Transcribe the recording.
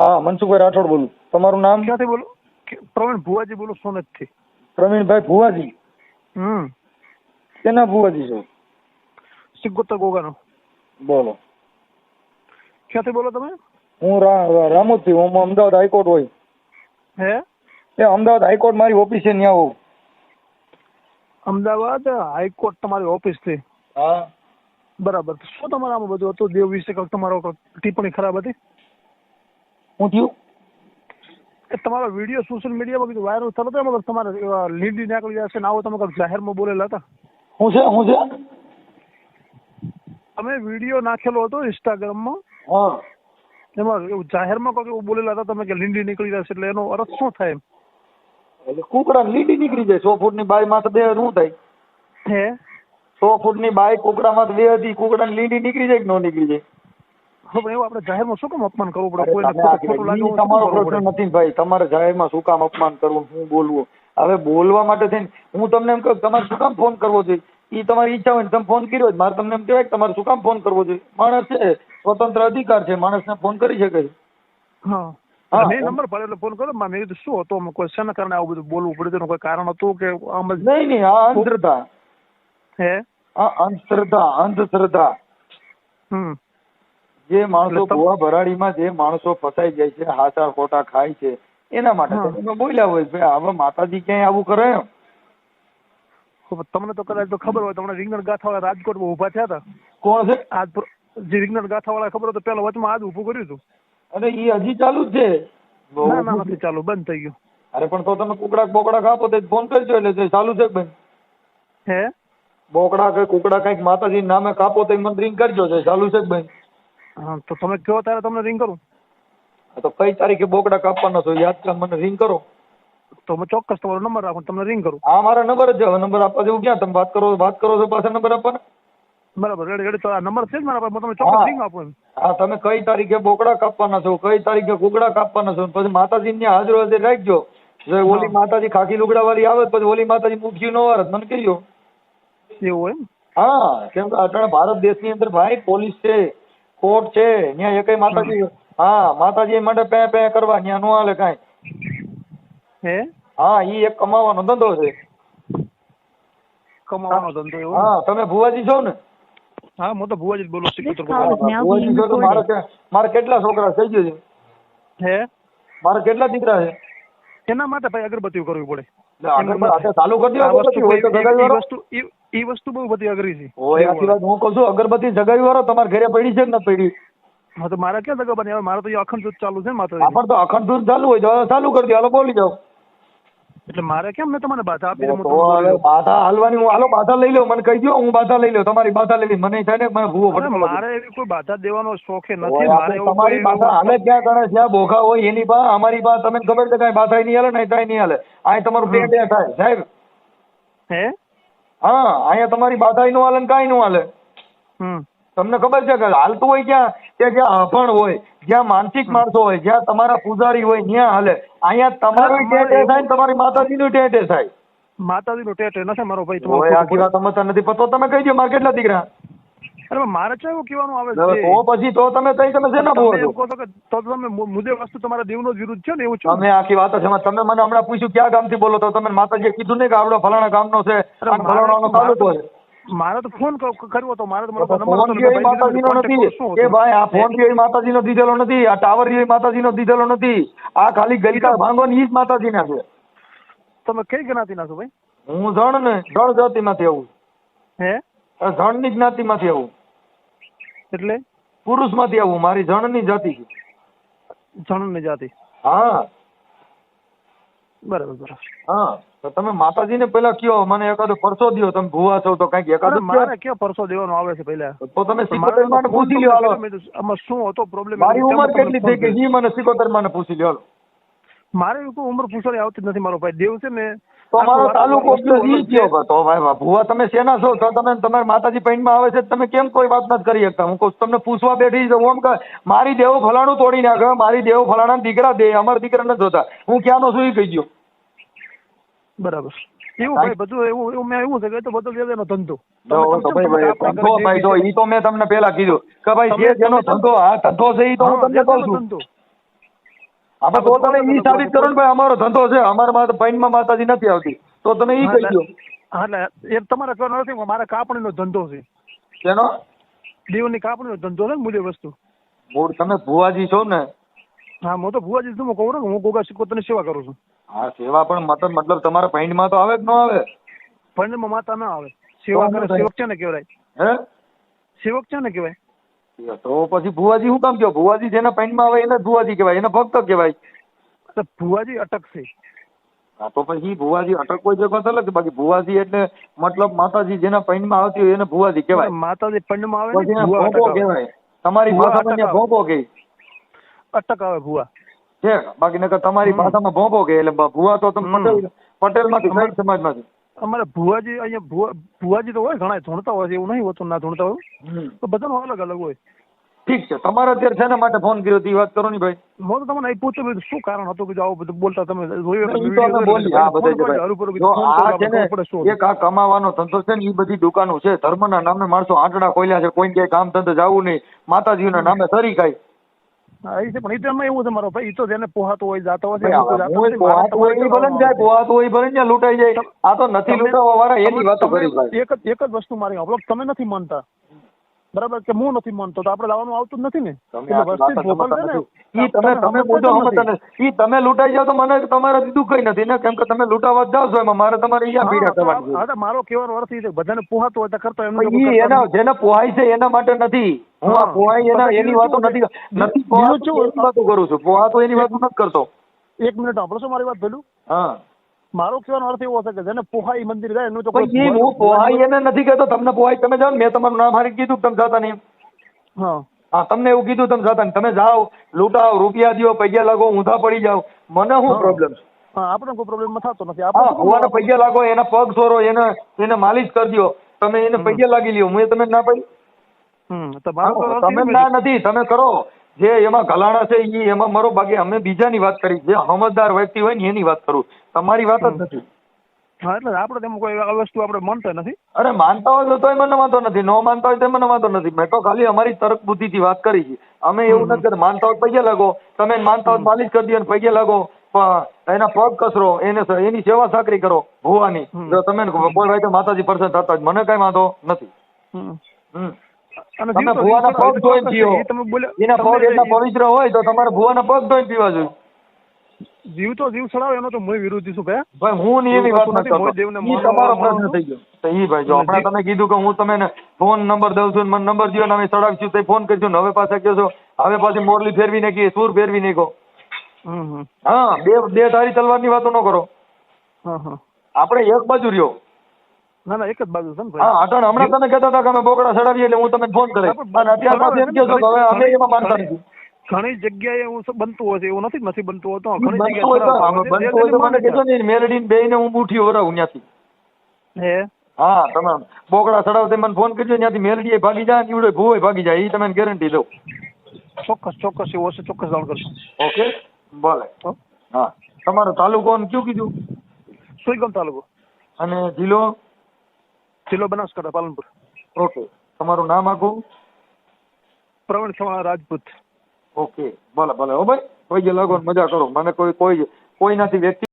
હા મનસુખભાઈ રાઠોડ બોલું. તમારું નામ? ક્યાંથી બોલો? પ્રવીણ ભુવાજી બોલો સોનેતથી. પ્રવીણભાઈ ભુવાજી? હમ. કેના ભુવાજી છો? સિગોતર ગોગાનો બોલો. ક્યાંથી બોલો તમે? હું રામોદથી હું અમદાવાદ હાઈકોર્ટ હોય. હે? એ અમદાવાદ હાઈકોર્ટ મારી ઓફિસ છે ત્યાં હોઉં અમદાવાદ હાઈકોર્ટ તમારી ઓફિસથી હા. બરાબર. શું તમારામાં બધું હતું? દેવ વિશે તમારો ટિપ્પણી ખરાબ હતી? હું થયું? તમારો વીડિયો સોશિયલ મીડિયામાં કીધું વાયરલ થતો હતો મગર તમારે લીડી નીકળી જશે ને આવો તમે જાહેર જાહેરમાં બોલેલા હતા? હું છે હું છે? તમે વીડિયો નાખેલો હતો ઇન્સ્ટાગ્રામમાં હા. એમાં જાહેરમાં કોઈ એવું બોલેલા હતા તમે કે લીંડી નીકળી જશે એટલે એનો અર્થ શું થાય એમ? એટલે કુકડા લીડી નીકળી જાય સો ફૂટની બાયમાં બે શું થાય. હે? સો ફૂટની બાય કુકડામાં બે હતી કુકડા લીડી નીકળી જાય કે ન નીકળી જાય? હવે એવું આપણે જાહેરમાં શું કામ અપમાન કરવું પડે? કોઈને તમે આ ખોટું લાગે ઈ એવું શું તમારો પ્રશ્ન નથી ભાઈ તમારે જાહેરમાં શું કામ અપમાન કરવું હું બોલવું? હવે બોલવા માટે થઈને હું તમને એમ કહું તમારે શું કામ ફોન કરવો જોઈએ? એ તમારી ઈચ્છા હોય ને તમે ફોન કર્યો મારે તમને એમ કહેવાય કે તમારે શું કામ ફોન કરવો જોઈએ? માણસ છે સ્વતંત્ર અધિકાર છે માણસને ફોન કરી શકે છે. હા. હા. મેં નંબર પાડ્યો એટલે ફોન કર્યો. મેં કીધું શું હતું? કોઈ શેના કારણે આવું બધું બોલવું પડ્યું? કોઈ કારણ હતું કે આમ જ નહીં નહીં આ અંધશ્રદ્ધા. હે? આ અંધશ્રદ્ધા અંધશ્રદ્ધા. હમ. જે માણસો ગોવા ભરાડીમાં જે માણસો ફસાઈ જાય છે હાચા ખોટા ખાય છે એના માટે તમે બોલ્યા હોય ભાઈ હવે માતાજી ક્યાંય આવું કરે તમને તો કદાચ તો ખબર હોય તમને રીંગણ ગાથાવાળા રાજકોટમાં ઊભા થયા હતા. કોણ છે? આજ જે રીંગણ ગાથાવાળા ખબર હોય તો પેલા વચમાં આજ ઊભું કર્યું હતું. અરે એ હજી ચાલુ જ છે? ના ના નથી ચાલુ બંધ થઈ ગયું. અરે પણ તો તમે કુકડા બોકડા કાપો તો ફોન કરજો એટલે ચાલુ છે બેન હે? બોકડા કે કુકડા કંઈક માતાજી નામે કાપો તો મને કરજો છે ચાલુ છે બેન હા તો તમે કહો ત્યારે તમને રિંગ કરું. તો કઈ તારીખે બોકડા કાપવાના છો? યાદ કર મને રિંગ કરો. તો હું ચોક્કસ તમારો નંબર રાખું તમને રિંગ કરું. હા મારો નંબર જ નંબર આપવા જેવું ક્યાં? તમે વાત કરો વાત કરો છો પાછા નંબર આપવાના? બરાબર રેડી રેડી તો આ નંબર છે જ મારા પાસે તમે ચોક્કસ રિંગ આપો હા તમે કઈ તારીખે બોકડા કાપવાના છો? કઈ તારીખે કુકડા કાપવાના છો? પછી માતાજી ને હાજર હાજર રાખજો. જો ઓલી માતાજી ખાખી લુગડા વાળી આવે પછી ઓલી માતાજી મુઠ્ઠી નો વાર મને કહેજો. એવું એમ? હા કેમ કે અત્યારે ભારત દેશની અંદર ભાઈ પોલીસ છે. કોર્ટ છે ત્યાં એકય માતાજી હા માતાજી માટે પે પે કરવા ત્યાં નો હાલે કાંઈ. હે? હા ઈ એક કમાવાનો ધંધો છે. કમાવાનો ધંધો એવો? હા તમે ભુવાજી છો ને? હા હું તો ભુવાજી જ બોલું સિકોતર હા, ભુવાજી છો તો મારે મારે કેટલા છોકરા થઈ ગયો છે? હે? મારે કેટલા દીકરા છે? એના માટે ભાઈ અગરબત્તીઓ કરવી પડે. ચાલુ કરી વસ્તુ વાળો. વસ્તુ બહુ બધી અઘરી છે. વાત હું કહું છું અગરબત્તી જગાવી વાળો તમારે ઘરે પડી છે ને પડી? હા તો મારે ક્યાં જગા બની હવે મારે તો અખંડ દૂધ ચાલુ છે માત્ર આપણ તો અખંડ દૂધ ચાલુ હોય તો ચાલુ કરી દો હાલો બોલી જાઓ એટલે મારે કેમ મેં તમને બાધા આપી. બાધા હાલવાની હું હાલો બાધા લઈ લો મને કહી દો હું બાધા લઈ લો તમારી બાધા લઈ મને થાય ને મને ભૂવો અરે મારે એવી કોઈ બાધા દેવાનો શોખે નથી મારે તમારી બાધા હાલે ક્યાં ગણે જ્યાં ભોગા હોય એની બા અમારી બા તમે ગમે તે કાંઈ બાધા નહીં હાલે નહીં કાંઈ નહીં હાલે. અહીં તમારું બે બે થાય સાહેબ. હે? હા અહીંયા તમારી બાધા નું હાલે કાંઈ નું હાલે. હમ. તમને ખબર છે કે હાલતું હોય ક્યાં? કે જ્યાં અભણ હોય જ્યાં માનસિક માણસો હોય જ્યાં તમારા પૂજારી હોય ત્યાં હાલે. અહીંયા તમારું ટેટે થાય ને તમારી માતાજીનું ટેટે થાય. માતાજીનો ટેટે નથી મારો ભાઈ તમારો આખી વાત સમજતા નથી પતો. તમે કહી દો મારે કેટલા દીકરા? અરે મારે છે એવું કહેવાનું આવે છે? તો પછી તો તમે કઈ તમે શેના તમે બોલો છો? તો તમે મુદ્દે વસ્તુ તમારા દેવનો વિરુદ્ધ છે ને એવું છે? તમે આખી વાત છે તમે મને હમણાં પૂછ્યું ક્યાં ગામથી બોલો તો તમે માતાજીએ કીધું ને કે આવડો ફલાણા ગામનો છે. ફલાણાનો તાલુકો છે. મારે તો ફોન કર્યો હતો. મારો તો ફોન ભાઈને માતાજીનો નથી. કે ભાઈ આ ફોન જે માતાજીનો દીધેલો નથી. આ ટાવર જે માતાજીનો દીધેલો નથી. આ ખાલી ગલિકા ભાંગો ની જ માતાજીના છે. તમે કઈ જ્ઞાતિના છો ભાઈ? હું જણ ને જણ જાતિમાંથી આવું હે? આ જણની જ્ઞાતિમાંથી આવું એટલે? પુરુષમાંથી આવું મારી જણની જાતિ છે. જણની જાતિ. હા. બરાબર બરાબર. હા. તો તમે માતાજીને પેલા કયો મને એકાદો પરસો દિયો તમે ભૂવા છો તો કંઈક એકાદો મારે કયો પરસો દેવાનો આવે છે પહેલા? તો તમે સિકોતર મારે પૂછી લ્યો હાલો. આમાં શું હતો પ્રોબ્લેમ મારી ઉંમર કેટલી થઈ ગઈ? ઈ મને સિકોતર મને પૂછી લ્યો મારે કોઈ ઉંમર પૂછવાની આવતી નથી મારો ભાઈ. દેવ છે ને તો મારો તાલુકો ઈ કયો તો ભાઈ ભુવા તમે શેના છો? તો તમે તમારે માતાજી પૈણમાં આવે છે તમે કેમ કોઈ વાત નથી કરી શકતા? હું કહું તમને પૂછવા બેઠી છું ઓમ કે મારી દેવો ફલાણું તોડી નાખે મારી દેવો ફલાણા દીકરા દે અમારા દીકરા નથી જોતા. હું ક્યાંનો છું એ કહી ગયો બરાબર. એવું ભાઈ બધું એવું એવું મેં એવું છે કે તો બધો જે ધંધો. તો ભાઈ કેમ ભાઈ તમે ધંધો ભાઈ જો ઈ તો મેં તમને પેલા કીધું કે ભાઈ જે જેનો ધંધો આ ધંધો છે ઈ તો હું તમને કહું છું. આપણે તો તમે ઈ સાબિત કરો ને ભાઈ અમારો ધંધો છે અમારા માથે પૈનમાં માતાજી નથી આવતી. તો તમે ઈ કહી દો. એટલે એ તમારે કહેવાનું નથી મારે કાપણીનો ધંધો છે. કેનો? દીવની કાપણીનો ધંધો છે ને મૂલ્ય વસ્તુ. મૂળ તમે ભુવાજી છો ને. હા હું તો ભુવાજી હું કહું ને હું ગોગા તને સેવા કરું છું. હા સેવા પણ મતલબ મતલબ તમારા પૈનમાં તો આવે કે ન આવે? પંડમાં માતા ના આવે. સેવા કરે સેવક છે ને કહેવાય? હે? સેવક છે ને કહેવાય? તો પછી ભુવાજી શું કામ કહો ભુવાજી જેના પૈનમાં આવે એને ભુવાજી કહેવાય એને ભક્ત કહેવાય. ભુવાજી અટકશે હા તો પછી ભુવાજી અટક કોઈ જગ્યા અલગ બાકી ભુવાજી એટલે મતલબ માતાજી જેના પૈનમાં આવતી હોય એને ભુવાજી કહેવાય. માતાજી પંડમાં આવે ભોગો કહેવાય. તમારી માતા ભોગો કહે અટક આવે ભુવા. છે. બાકી નકર તમારી. ભાષામાં ભોંભો કે એટલે ભુવા તો તમે પટેલ પટેલ પટેલમાંથી સમાજ સમાજમાંથી અમારે ભુવાજી અહીંયા ભુવા ભુવાજી તો હોય ઘણા ધૂણતા હોય છે એવું નહીં હોતું ના ધૂણતા હોય. તો બધાનો અલગ અલગ હોય. ઠીક છે. તમારે અત્યારે શેના માટે ફોન કર્યો હતી વાત કરો ને ભાઈ. હું તો તમને પૂછ્યું ભાઈ શું કારણ હતું કે આવું બધું બોલતા તમે જોયું એક આ કમાવાનો ધંધો છે ને એ બધી દુકાનો છે. ધર્મના નામે માણસો આંટડા ખોલ્યા છે કોઈ ક્યાંય કામ ધંધો જવું નહીં. માતાજીના નામે સરી હા એ છે પણ એ તો એમાં એવું છે મારો ભાઈ એ તો જેને પોહાતો હોય જાતો હોય છે, ભાઈ, લોકો આ જાતા હું નથી, હોય તમારે ભલે જાય પોહાતું હોય ભલે ને લૂંટાઈ જાય આ તો નથી તમે- લૂંટાવા વાળા એની તમે- વાતો કરી એક જ એક જ વસ્તુ મારી તમે નથી માનતા. બરાબર? કે હું નથી માનતો તો આપણે લાવવાનું આવતું જ નથી ને. તમે. ઈ તમે તમે સમજતા ઈ તમે લૂંટાઈ જાવ તો મને તમારે દીધું કઈ નથી ને કેમ કે તમે લૂંટાવા જાવ છો એમાં મારે તમારે અહીંયા પીડા કરવાની હા, મારો કહેવાનો અર્થ એ છે બધાને પોહાતો હોય તો કરતો એના જેને પોહાય છે એના માટે નથી. હું આ હા. એના એની વાતો નથી નથી બીજું પોહાતું વાતો કરું છું. પોહાતું એની વાતો નથી કરતો. એક મિનિટ આપણો શું મારી વાત પેલું? હા. મારો કહેવાનો અર્થ એવો હશે કે જેને પોહાઈ મંદિર જાય એનું તો હું પોહાઈ એને નથી કહેતો તમને પોહાઈ તમે જાઓ ને મેં તમારું નામ હારી કીધું તમે જાતા નહીં. હા. હા તમને એવું કીધું તમે જાતા તમે જાઓ લૂંટાઓ રૂપિયા દો પૈસા લાગો ઊંધા પડી જાઓ. મને શું પ્રોબ્લેમ આપણે કોઈ પ્રોબ્લેમ થતો નથી. આપણે શું ભુવાને પૈસા લાગો એના પગ સોરો એને એને માલિશ કરી દ્યો. તમે એને પૈસા લાગી લ્યો. હું તમે ના પડી તમે ના નથી તમે કરો. જે એમાં ગલાણા છે એ એમાં મારો બાકી અમે બીજાની વાત કરી. જે સમજદાર વ્યક્તિ હોય ને એની વાત કરું. તમારી વાત જ નથી. હા એટલે આપણે તેમાં કોઈ આ વસ્તુ આપણે માનતા નથી. અરે માનતા હોય તો મને વાંધો નથી. ન માનતા હોય તો મને વાંધો નથી. મેં તો ખાલી અમારી તર્ક બુદ્ધિથી વાત કરી છે. અમે એવું નથી કરતા માનતા હોય પૈયા લાગો. તમે માનતા હોય માલિશ કરી દો ને પૈસા લાગો. એના પગ કસરો એને એની સેવા સાકરી કરો ભુવાની. જો તમે બોલ ભાઈ તો માતાજી પરસન થતા જ. મને કઈ વાંધો નથી. હમ. તમે ભુવાના પગ ધોઈને પીવો છે. એ તમે બોલ્યા એના પગ એટલા પવિત્ર હોય તો તમારે ભુવાના પગ ધોઈને પીવા જોઈએ. જીવતો જીવ છોડાવે એનો તો હું વિરોધી છું ભયા ભાઈ હું ની એવી વાત નથી કરતો. ઈ તમારો પ્રશ્ન થઈ ગયો. તો ઈ ભાઈ જો અને તમે કીધું કે હું તમને ફોન નંબર દઉં છું ને મને નંબર દ્યો ને અમે ચડાવીશું તો ફોન કરજો ને હવે પાછા કહો છો. હવે પાછી મોરલી ફેરવી નાખી સુર ફેરવી નાખો. હા બે બે તારી તલવારની વાતો ન કરો. આપણે એક બાજુ રહ્યો. ના ના એક જ બાજુ છે હા અટણ હમણાં તમે કહેતા હતા કે અમે બોકડા ચડાવીએ એટલે હું તમને ફોન કરે અને અત્યાર પાછું એમ કહો છો હવે અમે એમાં માનતા નથી. ઘણી જગ્યાએ હું બનતું હોય છે. એવું નથી નથી બનતું હોતો ઘણી જગ્યાએ બનતું હોય તો મને. કહેજો ને મેલડીને બેયને હું બુઠી ઓરાવું ત્યાંથી હે? હા તમે બોકડા ચડાવ તે મને ફોન કરજો ત્યાંથી મેલડીએ ભાગી જાય ને ઈવડે ભૂવે ભાગી જાય એ તમને ગેરંટી દઉં. ચોક્કસ ચોક્કસ એવું હશે ચોક્કસ જાણ કરશું ઓકે? ભલે. હા? તમારો તાલુકો કયું કીધું? સુઈગામ તાલુકો. અને જિલ્લો? જિલ્લો બનાસકાંઠા પાલનપુર. ઓકે. તમારું નામ આખું પ્રવીણ ચૌહાણ રાજપૂત. ઓકે. ભલે ભલે. હો ભાઈ કોઈ જે લાગો મજા કરો. મને કોઈ કોઈ કોઈ નથી વ્યક્તિ